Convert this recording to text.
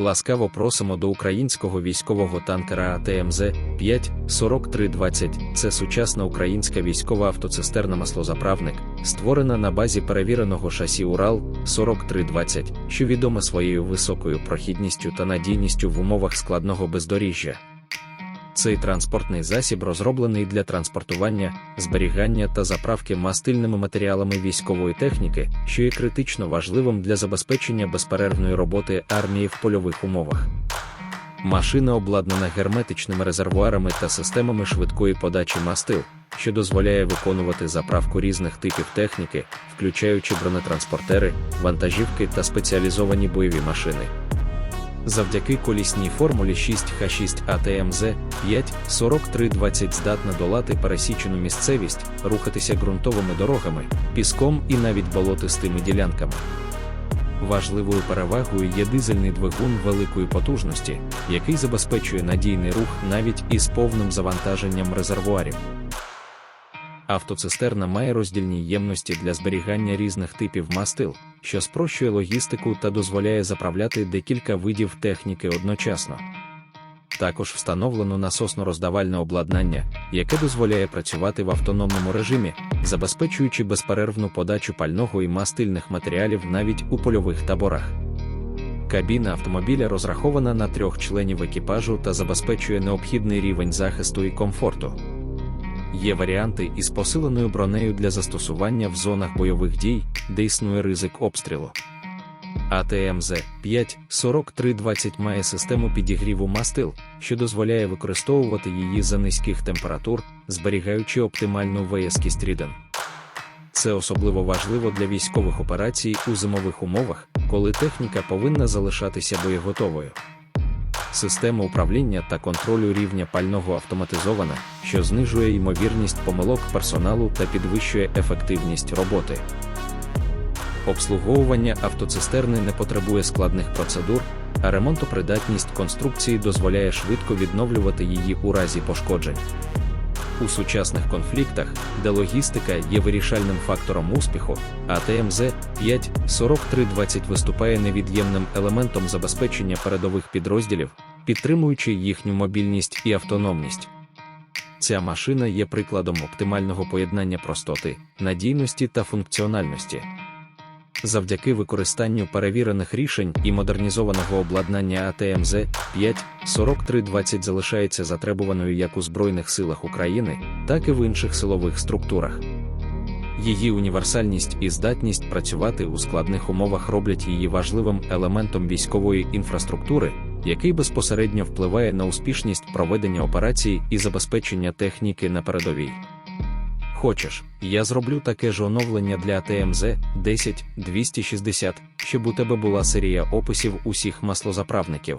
Ласкаво просимо до українського військового танкера АТМЗ 5 4320. Це сучасна українська військова автоцистерна маслозаправник, створена на базі перевіреного шасі Урал 4320, що відома своєю високою прохідністю та надійністю в умовах складного бездоріжжя. Цей транспортний засіб розроблений для транспортування, зберігання та заправки мастильними матеріалами військової техніки, що є критично важливим для забезпечення безперервної роботи армії в польових умовах. Машина обладнана герметичними резервуарами та системами швидкої подачі мастил, що дозволяє виконувати заправку різних типів техніки, включаючи бронетранспортери, вантажівки та спеціалізовані бойові машини. Завдяки колісній формулі 6Х6 АТМЗ 5 4320 здатна долати пересічену місцевість, рухатися ґрунтовими дорогами, піском і навіть болотистими ділянками. Важливою перевагою є дизельний двигун великої потужності, який забезпечує надійний рух навіть із повним завантаженням резервуарів. Автоцистерна має роздільні ємності для зберігання різних типів мастил, що спрощує логістику та дозволяє заправляти декілька видів техніки одночасно. Також встановлено насосно-роздавальне обладнання, яке дозволяє працювати в автономному режимі, забезпечуючи безперервну подачу пального і мастильних матеріалів навіть у польових таборах. Кабіна автомобіля розрахована на трьох членів екіпажу та забезпечує необхідний рівень захисту і комфорту. Є варіанти із посиленою бронею для застосування в зонах бойових дій, де існує ризик обстрілу. АТМЗ 5 4320 має систему підігріву мастил, що дозволяє використовувати її за низьких температур, зберігаючи оптимальну виязкість рідин. Це особливо важливо для військових операцій у зимових умовах, коли техніка повинна залишатися боєготовою. Система управління та контролю рівня пального автоматизована, що знижує ймовірність помилок персоналу та підвищує ефективність роботи. Обслуговування автоцистерни не потребує складних процедур, а ремонтопридатність конструкції дозволяє швидко відновлювати її у разі пошкоджень. У сучасних конфліктах, де логістика є вирішальним фактором успіху, а ТМЗ 54320 виступає невід'ємним елементом забезпечення передових підрозділів, підтримуючи їхню мобільність і автономність. Ця машина є прикладом оптимального поєднання простоти, надійності та функціональності. Завдяки використанню перевірених рішень і модернізованого обладнання АТМЗ 5 4320 залишається затребуваною як у Збройних силах України, так і в інших силових структурах. Її універсальність і здатність працювати у складних умовах роблять її важливим елементом військової інфраструктури, який безпосередньо впливає на успішність проведення операцій і забезпечення техніки на передовій. Хочеш, я зроблю таке ж оновлення для АТМЗ 10 260, щоб у тебе була серія описів усіх маслозаправників.